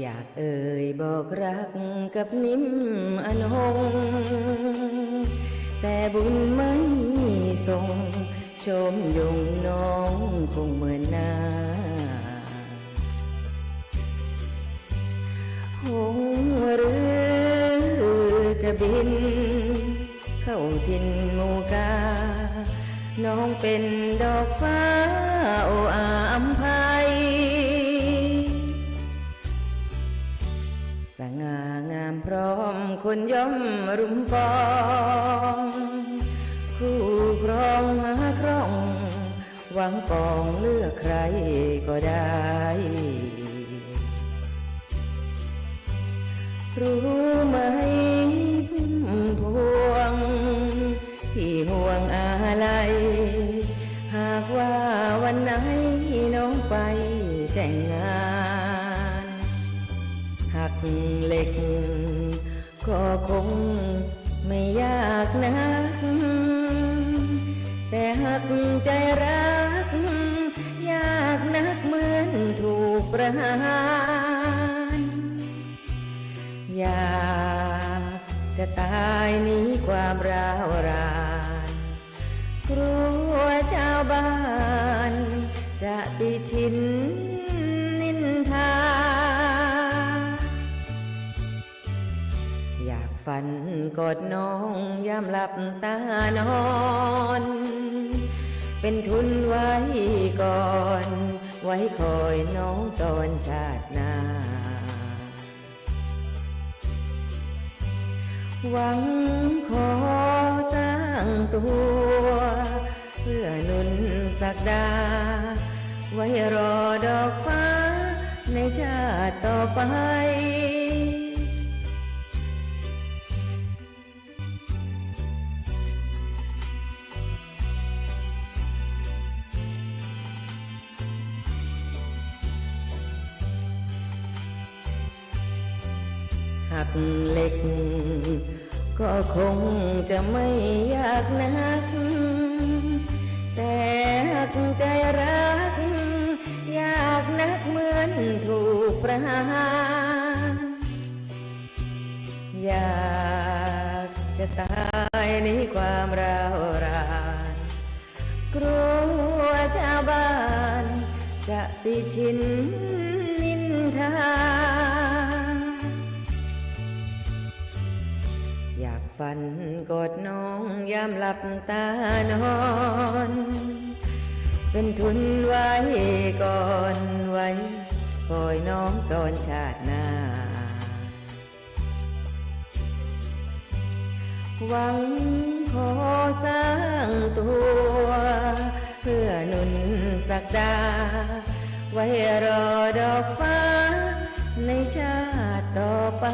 อยากเอ่ยบอกรักกับนิ่มอนงแต่บุญไม่ส่งชมยงน้องคงเหมือนหน้าหงหรือจะบิน เข้าทินมูกา น้องเป็นดอกฟ้าโออามภัย คนย่อมรุมฟอง คู่ครองหาครอง หวังปองเลือกใครก็ได้ รู้ไหมพุ่มพวง ที่ห่วงอะไร หากว่าวันไหนน้องไปแต่งงาน หักเหล็ก ก็คงไม่ยากนักแต่หักใจรัก ยากนักเหมือนถูกประหารอยากจะตายหนี้ความร้าวรานกลัวชาวบ้านจะติชิน ฝันกอดน้องยามหลับตานอน เป็นทุนไว้ก่อน ไว้คอยน้องตอนชาติหน้า หวังขอสร้างตัว เพื่อนุนสักดา ไว้รอดอกฟ้าในชาติต่อไป หักเหล็ก ก็คงจะไม่ยากนัก แต่หักใจรัก ยากนักเหมือนถูกประหารอยากจะตายในความร้าวรานกลัวชาวบ้านจะติชินนินทา ฝันกอดน้องยามหลับตานอน เป็นทุนไว้ก่อนไว้คอยน้องตอนชาติหน้า หวังขอสร้างตัว เพื่อหนุนสักดา ไว้รอดอกฟ้า ในชาติต่อไป